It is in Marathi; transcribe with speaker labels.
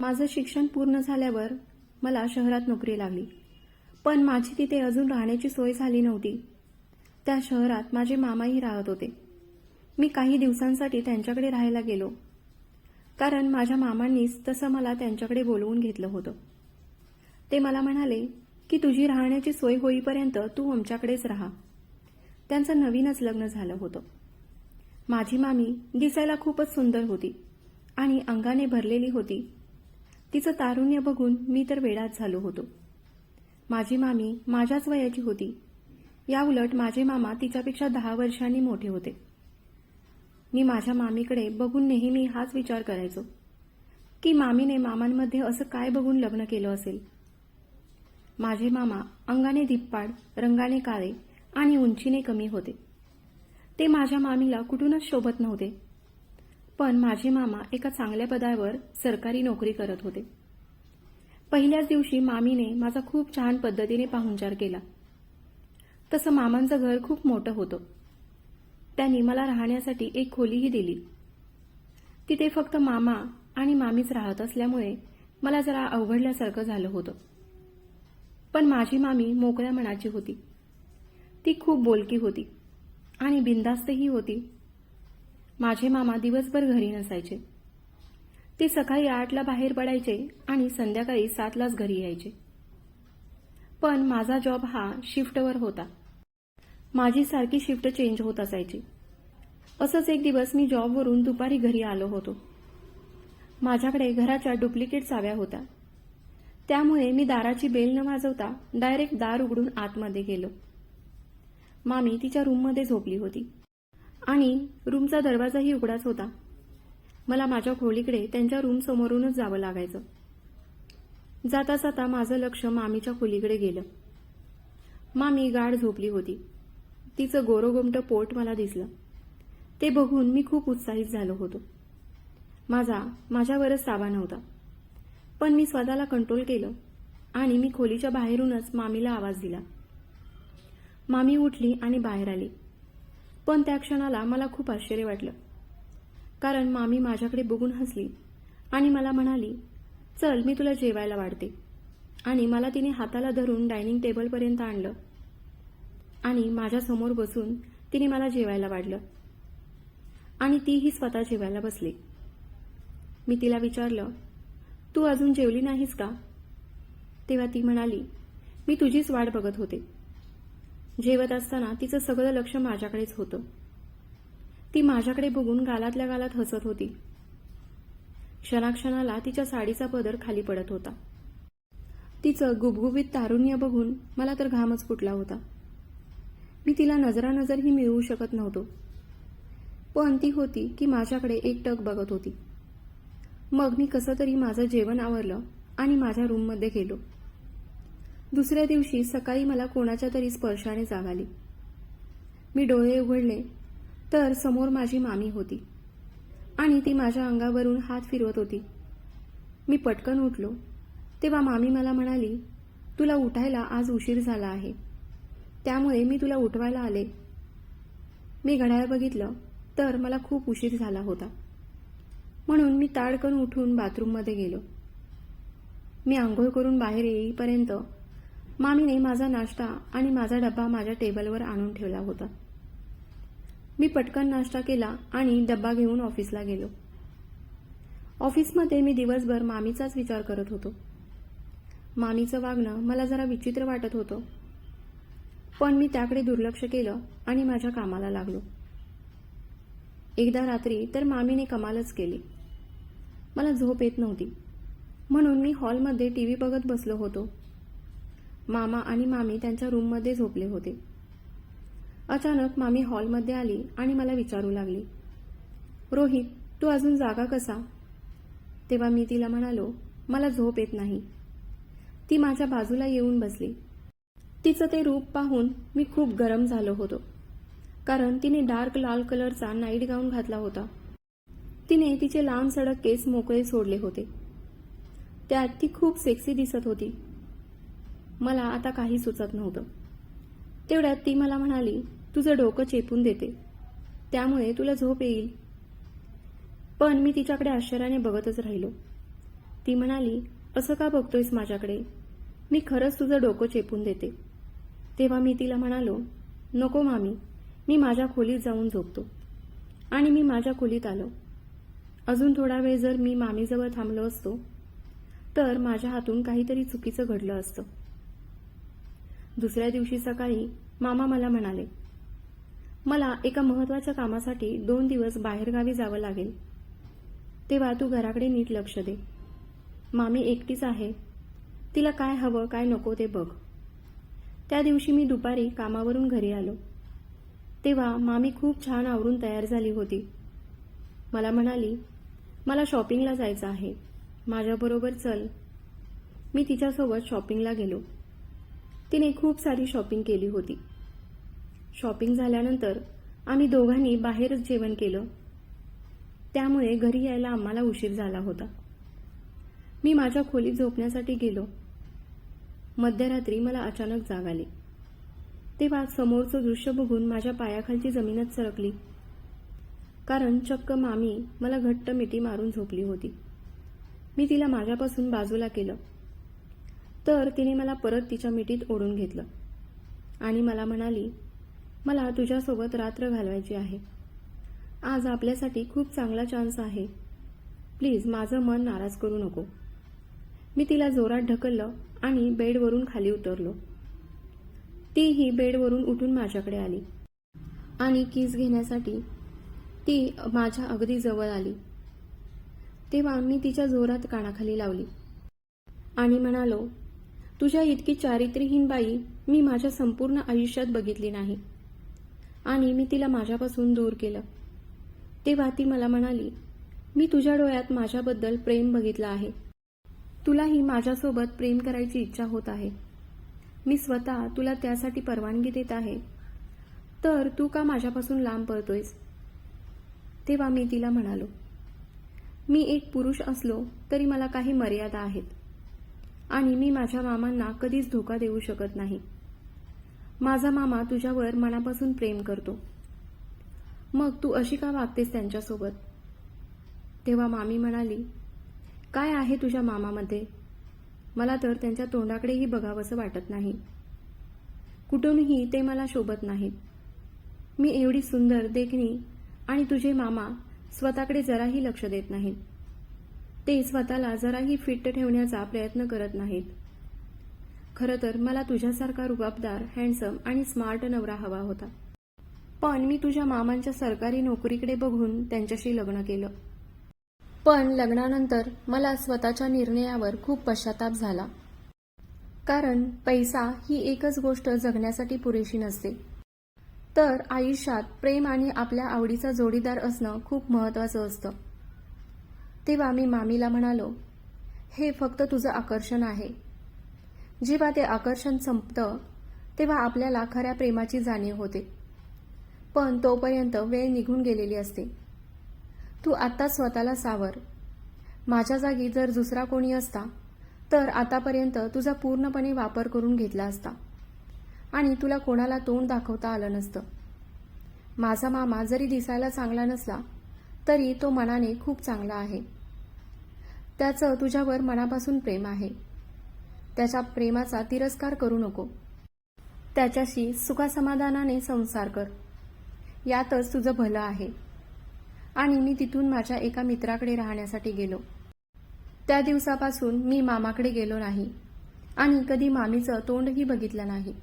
Speaker 1: माझं शिक्षण पूर्ण झाल्यावर मला शहरात नोकरी लागली. पण माझी तिथे अजून राहण्याची सोय झाली नव्हती. त्या शहरात माझे मामाही राहत होते. मी काही दिवसांसाठी त्यांच्याकडे राहायला गेलो. कारण माझ्या मामांनीच तसं मला त्यांच्याकडे बोलवून घेतलं होतं. ते मला म्हणाले की तुझी राहण्याची सोय होईपर्यंत तू आमच्याकडेच राहा. त्यांचं नवीनच लग्न झालं होतं. माझी मामी दिसायला खूपच सुंदर होती आणि अंगाने भरलेली होती. तिचं तारुण्य बघून मी तर वेडाच झालो होतो. माझी मामी माझ्याच वयाची होती. याउलट माझे मामा तिच्यापेक्षा दहा वर्षांनी मोठे होते. मी माझ्या मामीकडे बघून नेहमी हाच विचार करायचो की मामीने मामांमध्ये असं काय बघून लग्न केलं असेल? माझे मामा अंगाने धिप्पाड रंगाने काळे आणि उंचीने कमी होते. ते माझ्या मामीला कुठूनच शोभत नव्हते. पण माझे मामा एका चांगल्या पदावर सरकारी नोकरी करत होते. पहिल्याच दिवशी मामीने माझा खूप छान पद्धतीने पाहुणचार केला. तसं मामांचं घर खूप मोठं होतं. त्यांनी मला राहण्यासाठी एक खोलीही दिली. तिथे फक्त मामा आणि मामीच राहत असल्यामुळे मला जरा अवघडल्यासारखं झालं होतं. पण माझी मामी मोकळ्या मनाची होती. ती खूप बोलकी होती आणि बिंदास्तही होती. माझे मामा दिवसभर घरी नसायचे. ते सकाळी आठला बाहेर पडायचे आणि संध्याकाळी सातलाच घरी यायचे. पण माझा जॉब हा शिफ्टवर होता. माझी सारखी शिफ्ट चेंज होत असायची. असंच एक दिवस मी जॉबवरून दुपारी घरी आलो होतो. माझ्याकडे घराच्या डुप्लिकेट चाव्या होत्या. त्यामुळे मी दाराची बेल न वाजवता डायरेक्ट दार उघडून आतमध्ये गेलो. मामी तिच्या रूममध्ये झोपली होती. आणि रूमचा दरवाजाही उघडाच होता. मला माझ्या खोलीकडे त्यांच्या रूम समोरूनच जावं लागायचं. जाता जाता माझं लक्ष मामीच्या खोलीकडे गेलं. मामी गाढ झोपली होती. तिचं गोरोगोमट पोट मला दिसलं. ते बघून मी खूप उत्साहित झालो होतो. माझा माझ्यावरच ताबा नव्हता. पण मी स्वतःला कंट्रोल केलं आणि मी खोलीच्या बाहेरूनच मामीला आवाज दिला. मामी उठली आणि बाहेर आली. पण त्या क्षणाला मला खूप आश्चर्य वाटलं. कारण मामी माझ्याकडे बघून हसली आणि मला म्हणाली चल मी तुला जेवायला वाढते. आणि मला तिने हाताला धरून डायनिंग टेबलपर्यंत आणलं. आणि माझ्यासमोर बसून तिने मला जेवायला वाढलं. आणि तीही स्वतः जेवायला बसली. मी तिला विचारलं तू अजून जेवली नाहीस का? तेव्हा ती म्हणाली मी तुझीच वाट बघत होते. जेवत असताना तिचं सगळं लक्ष माझ्याकडेच होतं. ती माझ्याकडे बघून गालातल्या गालात हसत होती. क्षणाक्षणाला तिच्या साडीचा पदर खाली पडत होता. तिचं गुबगुबीत तारुण्य बघून मला तर घामच फुटला होता. मी तिला नजरानजरही मिळवू शकत नव्हतो. पण ती होती की माझ्याकडे एकटक बघत होती. मग मी कसं तरी माझं जेवण आवरलं आणि माझ्या रूममध्ये गेलो. दुसऱ्या दिवशी सकाळी मला कोणाच्या तरी स्पर्शाने जाग आली मी डोळे उघडले तर समोर माझी मामी होती. आणि ती माझ्या अंगावरून हात फिरवत होती. मी पटकन उठलो. तेव्हा मामी मला म्हणाली तुला उठायला आज उशीर झाला आहे. त्यामुळे मी तुला उठवायला आले. मी घड्याळ बघितलं तर मला खूप उशीर झाला होता. म्हणून मी ताडकन उठून बाथरूममध्ये गेलो. मी आंघोळ करून बाहेर येईपर्यंत मामीने माझा नाश्ता आणि माझा डब्बा माझ्या टेबलवर आणून ठेवला होता. मी पटकन नाश्ता केला आणि डब्बा घेऊन ऑफिसला गेलो. ऑफिसमध्ये मी दिवसभर मामीचाच विचार करत होतो. मामीचं वागणं मला जरा विचित्र वाटत होतं. पण मी त्याकडे दुर्लक्ष केलं आणि माझ्या कामाला लागलो. एकदा रात्री तर मामीने कमालच केली. मला झोप येत नव्हती. म्हणून मी हॉलमध्ये टी व्ही बघत बसलो होतो. मामा आणि मामी त्यांच्या रूममध्ये झोपले होते. अचानक मामी हॉलमध्ये आली आणि मला विचारू लागली रोहित तू अजून जागा कसा? तेव्हा मी तिला म्हणालो मला झोप येत नाही. ती माझ्या बाजूला येऊन बसली. तिचं ते रूप पाहून मी खूप गरम झालो होतो कारण तिने डार्क लाल कलरचा नाईट गाऊन घातला होता. तिने तिचे लांब सडक केस मोकळे सोडले होते. त्यात ती खूप सेक्सी दिसत होती. मला आता काही सुचत नव्हतं. तेवढ्यात ती मला म्हणाली तुझं डोकं चेपून देते. त्यामुळे तुला झोप येईल. पण मी तिच्याकडे आश्चर्याने बघतच राहिलो. ती म्हणाली असं का बघतोयस माझ्याकडे? मी खरंच तुझं डोकं चेपून देते. तेव्हा मी तिला म्हणालो नको मामी मी माझ्या खोलीत जाऊन झोपतो. आणि मी माझ्या खोलीत आलो. अजून थोडा वेळ जर मी मामीजवळ थांबलो असतो तर माझ्या हातून काहीतरी चुकीचं घडलं असतं. दुसऱ्या दिवशी सकाळी मामा मला म्हणाले मला एका महत्त्वाच्या कामासाठी दोन दिवस बाहेरगावी जावं लागेल. तेव्हा तू घराकडे नीट लक्ष दे. मामी एकटीच आहे. तिला काय हवं काय नको ते बघ. त्या दिवशी मी दुपारी कामावरून घरी आलो. तेव्हा मामी खूप छान आवरून तयार झाली होती. मला म्हणाली मला शॉपिंगला जायचं आहे. माझ्याबरोबर चल. मी तिच्यासोबत शॉपिंगला गेलो. तिने खूप सारी शॉपिंग केली होती. शॉपिंग झाल्यानंतर आम्ही दोघांनी बाहेरच जेवण केलं. त्यामुळे घरी यायला आम्हाला उशीर झाला होता. मी माझ्या खोलीत झोपण्यासाठी गेलो. मध्यरात्री मला अचानक जाग आली. तेव्हा समोरचं दृश्य बघून माझ्या पायाखालची जमीनच सरकली. कारण चक्क मामी मला घट्ट मिठी मारून झोपली होती. मी तिला माझ्यापासून बाजूला केलं. तर तिने मला परत तिच्या मिठीत ओढून घेतलं. आणि मला म्हणाली मला तुझ्यासोबत रात्र घालवायची आहे. आज आपल्यासाठी खूप चांगला चान्स आहे. प्लीज माझं मन नाराज करू नको. मी तिला जोरात ढकललं आणि बेडवरून खाली उतरलो. तीही बेडवरून उठून माझ्याकडे आली आणि किस घेण्यासाठी ती माझ्या अगदी जवळ आली. तेव्हा मी तिच्या जोरात कानाखाली लावली आणि म्हणालो तुझ्या इतकी चारित्र्यहीन बाई मी माझ्या संपूर्ण आयुष्यात बघितली नाही. आणि मी तिला माझ्यापासून दूर केलं. तेव्हा ती मला म्हणाली मी तुझ्या डोळ्यात माझ्याबद्दल प्रेम बघितलं आहे. तुलाही माझ्यासोबत प्रेम करायची इच्छा होत आहे. मी स्वतः तुला त्यासाठी परवानगी देत आहे. तर तू का माझ्यापासून लांब पळतोयस? तेव्हा मी तिला म्हणालो मी एक पुरुष असलो तरी मला काही मर्यादा आहेत. आणि मी माझ्या मामांना कधीच धोका देऊ शकत नाही. माझा मामा तुझ्यावर मनापासून प्रेम करतो. मग तू अशी का वागतेस त्यांच्यासोबत? तेव्हा मामी म्हणाली काय आहे तुझ्या मामामध्ये? मला तर त्यांच्या तोंडाकडेही बघावंसं वाटत नाही. कुठूनही ते मला शोभत नाहीत. मी एवढी सुंदर देखणी आणि तुझे मामा स्वतःकडे जराही लक्ष देत नाहीत. ते स्वतःला जराही फिट ठेवण्याचा प्रयत्न करत नाहीत. खरं तर मला तुझ्यासारखा रुबाबदार हँडसम आणि स्मार्ट नवरा हवा होता. पण मी तुझ्या मामांच्या सरकारी नोकरीकडे बघून त्यांच्याशी लग्न केलं. पण लग्नानंतर मला स्वतःच्या निर्णयावर खूप पश्चाताप झाला. कारण पैसा ही एकच गोष्ट जगण्यासाठी पुरेशी नसते. तर आयुष्यात प्रेम आणि आपल्या आवडीचा जोडीदार असणं खूप महत्वाचं असतं. तेव्हा मी मामीला म्हणालो हे फक्त तुझं आकर्षण आहे. जेव्हा ते आकर्षण संपतं तेव्हा आपल्याला खऱ्या प्रेमाची जाणीव होते. पण तोपर्यंत वेळ निघून गेलेली असते. तू आत्ता स्वतःला सावर. माझ्या जागी जर दुसरा कोणी असता तर आतापर्यंत तुझा पूर्णपणे वापर करून घेतला असता. आणि तुला कोणाला तोंड दाखवता आलं नसतं. माझा मामा जरी दिसायला चांगला नसला तरी तो मनाने खूप चांगला आहे. त्याचं तुझ्यावर मनापासून प्रेम आहे. त्याच्या प्रेमाचा तिरस्कार करू नको. त्याच्याशी सुखासमाधानाने संसार कर. यातच तुझं भलं आहे. आणि मी तिथून माझ्या एका मित्राकडे राहण्यासाठी गेलो. त्या दिवसापासून मी मामाकडे गेलो नाही. आणि कधी मामीचं तोंडही बघितलं नाही.